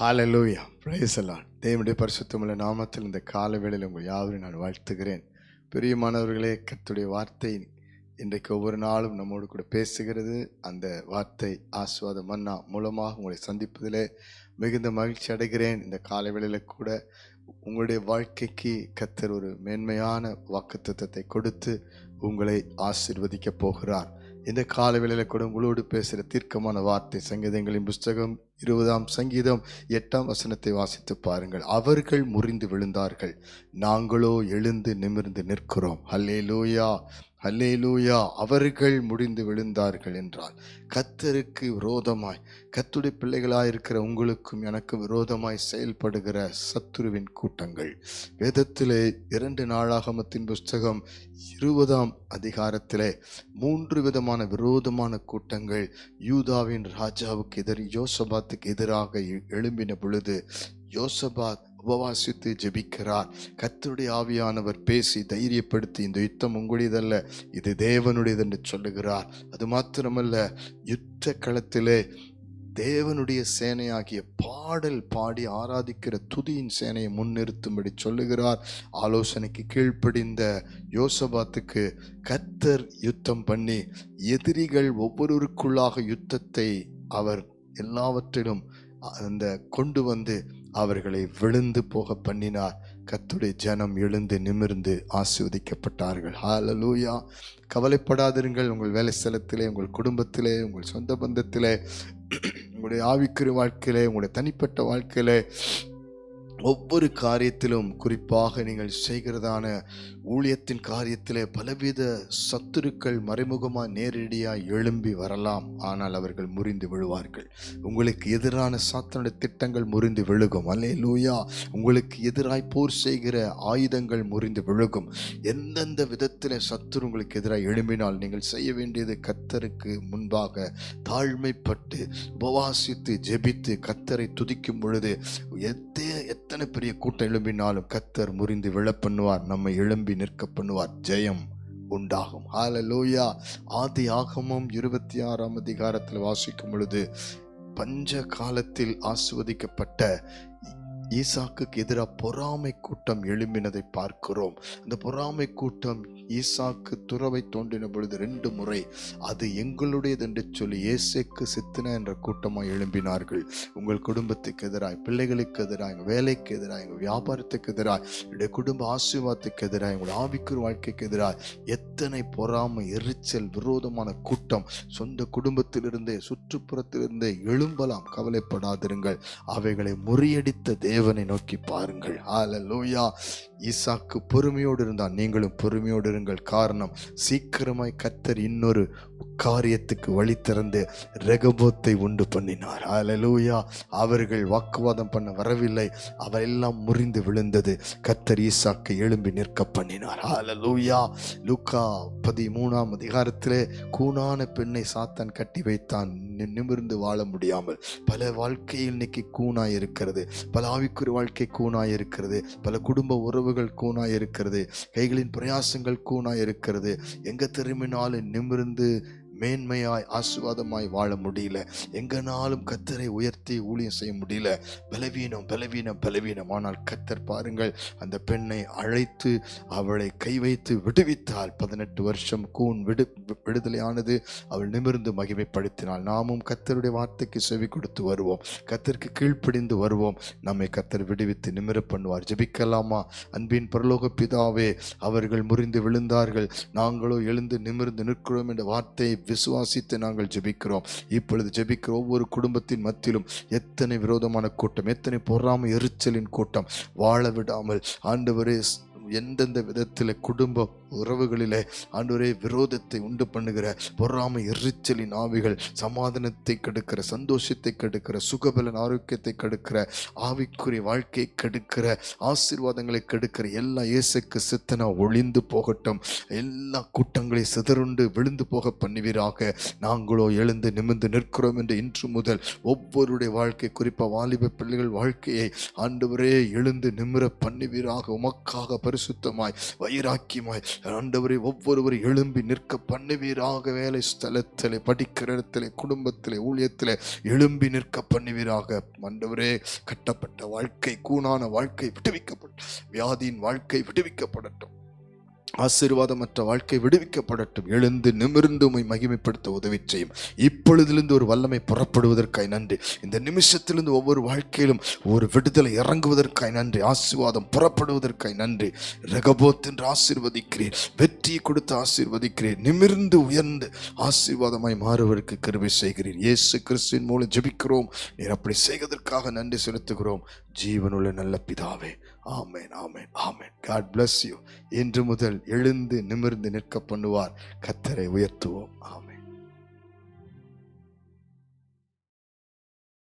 ஹாலலூயா praise the Lord தேவனுடைய பரிசுத்தமுள்ள நாமத்தில் இந்த கால வேளையில் உங்கள் யாவரையும் நான் வாழ்த்துகிறேன். பிரியமானவர்களே கத்துடைய வார்த்தை இன்றைக்கு ஒவ்வொரு நாளும் நம்மோடு கூட பேசுகிறது. அந்த வார்த்தை ஆஸ்வாத மன்னா மூலமாக உங்களை சந்திப்பதிலே மிகுந்த மகிழ்ச்சி அடைகிறேன். இந்த கால வேளையில் கூட உங்களுடைய வாழ்க்கைக்கு கத்தர் ஒரு மேன்மையான வாக்குத்தத்தை கொடுத்து உங்களை ஆசீர்வதிக்க போகிறார். இந்த கால வேளையில் கூட உங்களோடு பேசுகிற தீர்க்கமான வார்த்தை சங்கீதங்களின் புஸ்தகம் இருபதாம் சங்கீதம் எட்டாம் வசனத்தை வாசித்து பாருங்கள். அவர்கள் முறிந்து விழுந்தார்கள். நாங்களோ எழுந்து நிமிர்ந்து நிற்கிறோம். ஹல்லே லூயா ஹல்லே லூயா அவர்கள் முடிந்து விழுந்தார்கள் என்றால் கத்தருக்கு விரோதமாய் கத்துடைய பிள்ளைகளாயிருக்கிற உங்களுக்கும் எனக்கு விரோதமாய் செயல்படுகிற சத்துருவின் கூட்டங்கள். வேதத்திலே இரண்டு நாளாகமத்தின் புஸ்தகம் இருபதாம் அதிகாரத்திலே மூன்று விதமான விரோதமான கூட்டங்கள் யூதாவின் ராஜாவுக்கு எதிர் யோசபாத்துக்கு எதிராக எழும்பின பொழுது யோசபாத் உபவாசித்து ஜெபிக்கிறார். கர்த்தருடைய ஆவியானவர் பேசி தைரியப்படுத்தி இந்த யுத்தம் உங்களுடையதல்ல இது தேவனுடையது என்று சொல்லுகிறார். அது மாத்திரமல்ல யுத்த களத்திலே தேவனுடைய சேனையாகிய பாடல் பாடி ஆராதிக்கிற துதியின் சேனையை முன்னிறுத்தும்படி சொல்லுகிறார். ஆலோசனைக்கு கீழ்ப்படிந்த யோசபாத்துக்கு கத்தர் யுத்தம் பண்ணி எதிரிகள் ஒவ்வொருவருக்குள்ளாக யுத்தத்தை அவர் எல்லாவற்றிலும் அந்த கொண்டு வந்து அவர்களை விழுந்து போக பண்ணினார். கத்துடைய ஜனம் எழுந்து நிமிர்ந்து ஆசீர்வதிக்கப்பட்டார்கள். ஹாலலூயா கவலைப்படாதிருங்கள். உங்கள் வேலை ஸ்தலத்திலே உங்கள் குடும்பத்திலே உங்கள் சொந்த பந்தத்திலே உங்களுடைய ஆவிக்குரிய வாழ்க்கையிலே உங்களுடைய தனிப்பட்ட வாழ்க்கையிலே ஒவ்வொரு காரியத்திலும் குறிப்பாக நீங்கள் செய்கிறதான ஊழியத்தின் காரியத்திலே பலவித சத்துருக்கள் மறைமுகமாக நேரடியாக எழும்பி வரலாம். ஆனால் அவர்கள் முறிந்து விழுவார்கள். உங்களுக்கு எதிரான சாத்தனுடைய திட்டங்கள் முறிந்து விழுகும். அல்லே லூயா உங்களுக்கு எதிராய் போர் செய்கிற ஆயுதங்கள் முறிந்து விழுகும். எந்தெந்த விதத்தில் சத்துரு உங்களுக்கு எதிராக எழும்பினால் நீங்கள் செய்ய வேண்டியது கத்தருக்கு முன்பாக தாழ்மைப்பட்டு உபவாசித்து ஜெபித்து கத்தரை துதிக்கும் பொழுது எத்தே எத்தனை பெரிய கூட்டம் எழும்பினாலும் கத்தர் முறிந்து விழ பண்ணுவார் நம்மை எழும்பி நிற்க பண்ணுவார் ஜெயம் உண்டாகும். ஹalleluya ஆதி ஆகமும் இருபத்தி ஆறாம் அதிகாரத்தில் வாசிக்கும் பொழுது பஞ்ச காலத்தில் ஆசுவதிக்கப்பட்ட ஈசாக்குக்கு எதிராக பொறாமை கூட்டம் எழும்பினதை பார்க்கிறோம். அந்த பொறாமை கூட்டம் ஈசாக்கு துறவை தோன்றின பொழுது ரெண்டு முறை அது எங்களுடையது என்று சொல்லி இயேசுக்கு சித்தன என்ற கூட்டமாக எழும்பினார்கள். உங்கள் குடும்பத்துக்கு எதிராக பிள்ளைகளுக்கு எதிராக எங்கள் வேலைக்கு எதிராக எங்கள் வியாபாரத்துக்கு எதிராக என்னுடைய குடும்ப ஆசீர்வாதத்துக்கு எதிராக எங்கள் ஆவிக்குரிய வாழ்க்கைக்கு எதிராக எத்தனை பொறாமை எரிச்சல் விரோதமான கூட்டம் சொந்த குடும்பத்திலிருந்தே சுற்றுப்புறத்திலிருந்தே எழும்பலாம். கவலைப்படாதிருங்கள். அவைகளை முறியடித்த தேவனை நோக்கி பாருங்கள். ஆல ஹalleluya ஈசாக்கு பொறுமையோடு இருந்தான். நீங்களும் பொறுமையோடு இருங்கள். காரணம் சீக்கிரமாய் கத்தர் இன்னொரு காரியத்துக்கு வழி திறந்து ரெகபோத்தை உண்டு பண்ணினார். அலலூயா அவர்கள் வாக்குவாதம் பண்ண வரவில்லை. அவரெல்லாம் முறிந்து விழுந்தது. கத்தர் ஈசாக்கை எழும்பி நிற்க பண்ணினார். அலலூயா லூக்கா பதிமூணாம் அதிகாரத்திலே கூணான பெண்ணை சாத்தான் கட்டி வைத்தான். நிமிர்ந்து வாழ முடியாமல். பல வாழ்க்கையில் இன்னைக்கு கூணாய் இருக்கிறது. பல ஆவி ஆவிக்குரிய வாழ்க்கை கூனாய் இருக்கிறது பல குடும்ப உறவுகள் கூனாய் இருக்கிறது கைகளின் பிரயாசங்கள் கூனாய் இருக்கிறது எங்க திரும்பினாலும் நிமிர்ந்து மேன்மையாய் ஆசுவாதமாய் வாழ முடியல. எங்கனாலும் கத்தரை உயர்த்தி ஊழியம் செய்ய முடியல. பலவீனம் பலவீனம் பலவீனம். ஆனால் கத்தர் பாருங்கள் அந்த பெண்ணை அழைத்து அவளை கை வைத்து விடுவித்தால் பதினெட்டு வருஷம் கூன் விடு விடுதலையானது அவள் நிமிர்ந்து மகிமைப்படுத்தினாள் நாமும் கத்தருடைய வார்த்தைக்கு செவி கொடுத்து வருவோம். கத்தருக்கு கீழ்ப்படிந்து வருவோம். நம்மை கத்தர் விடுவித்து நிமிர பண்ணுவார். ஜெபிக்கலாமா? அன்பின் பரலோக பிதாவே அவர்கள் முறிந்து விழுந்தார்கள். நாங்களோ எழுந்து நிமிர்ந்து நிற்கிறோம் என்ற வார்த்தையை விசுவாசித்து நாங்கள் ஜெபிக்கிறோம். இப்பொழுது ஜெபிக்கிற ஒவ்வொரு குடும்பத்தின் மத்தியிலும் எத்தனை விரோதமான கூட்டம் எத்தனை பொறாமை எரிச்சலின் கூட்டம். வாழ விடாமல் ஆண்டவரே எந்தெந்த விதத்தில் குடும்ப உறவுகளிலே ஆண்டவரே விரோதத்தை உண்டு பண்ணுகிற பொறாமை எரிச்சலின் ஆவிகள் சமாதானத்தை கெடுக்கிற சந்தோஷத்தை கெடுக்கிற சுகபலன் ஆரோக்கியத்தை கெடுக்கிற ஆவிக்குரிய வாழ்க்கையை கெடுக்கிற ஆசீர்வாதங்களை கெடுக்கிற எல்லா இயேசுக்கு சித்தனா ஒளிந்து போகட்டும். எல்லா கூட்டங்களை சிதறுண்டு விழுந்து போக பண்ணுவீராக. நாங்களோ எழுந்து நிமிர்ந்து நிற்கிறோம் என்று இன்று முதல் ஒவ்வொருடைய வாழ்க்கை குறிப்பாக வாலிப பிள்ளைகள் வாழ்க்கையை ஆண்டவரே எழுந்து நிமிர பண்ணுவீராக. உமக்காக பரிசு பரிசுத்தமாய் வைராக்கியமாய் ஆண்டவரை ஒவ்வொருவரை எழும்பி நிற்க பண்ணுவீராக. வேலை ஸ்தலத்திலே படிக்கிற இடத்துல குடும்பத்திலே ஊழியத்திலே எழும்பி நிற்க பண்ணுவீராக. ஆண்டவரே கட்டப்பட்ட வாழ்க்கை கூணான வாழ்க்கை விடுவிக்கப்படும் வியாதியின் வாழ்க்கை விடுவிக்கப்படட்டும். ஆசீர்வாதமற்ற வாழ்க்கை விடுவிக்கப்படட்டும். எழுந்து நிமிர்ந்து உமை மகிமைப்படுத்த உதவி செய்யும். இப்பொழுதிலிருந்து ஒரு வல்லமை புறப்படுவதற்காய் நன்றி. இந்த நிமிஷத்திலிருந்து ஒவ்வொரு வாழ்க்கையிலும் ஒரு விடுதலை இறங்குவதற்காய் நன்றி. ஆசீர்வாதம் புறப்படுவதற்காய் நன்றி. ரகபோத் என்று ஆசீர்வதிக்கிறேன். வெற்றியை கொடுத்து ஆசீர்வதிக்கிறேன். நிமிர்ந்து உயர்ந்து ஆசீர்வாதமாய் மாறுவதற்கு கிருபை செய்கிறேன். இயேசு கிறிஸ்துவின் மூலம் ஜெபிக்கிறோம். நீர் அப்படி செய்வதற்காக நன்றி செலுத்துகிறோம். ஜீவனுள்ள நல்ல பிதாவே ஆமேன் ஆமேன் ஆமேன். காட் பிளஸ் யூ இன்று முதல் எழுந்து நிமிர்ந்து நிற்க பண்ணுவார். கத்தரை உயர்த்துவோம். ஆமேன்.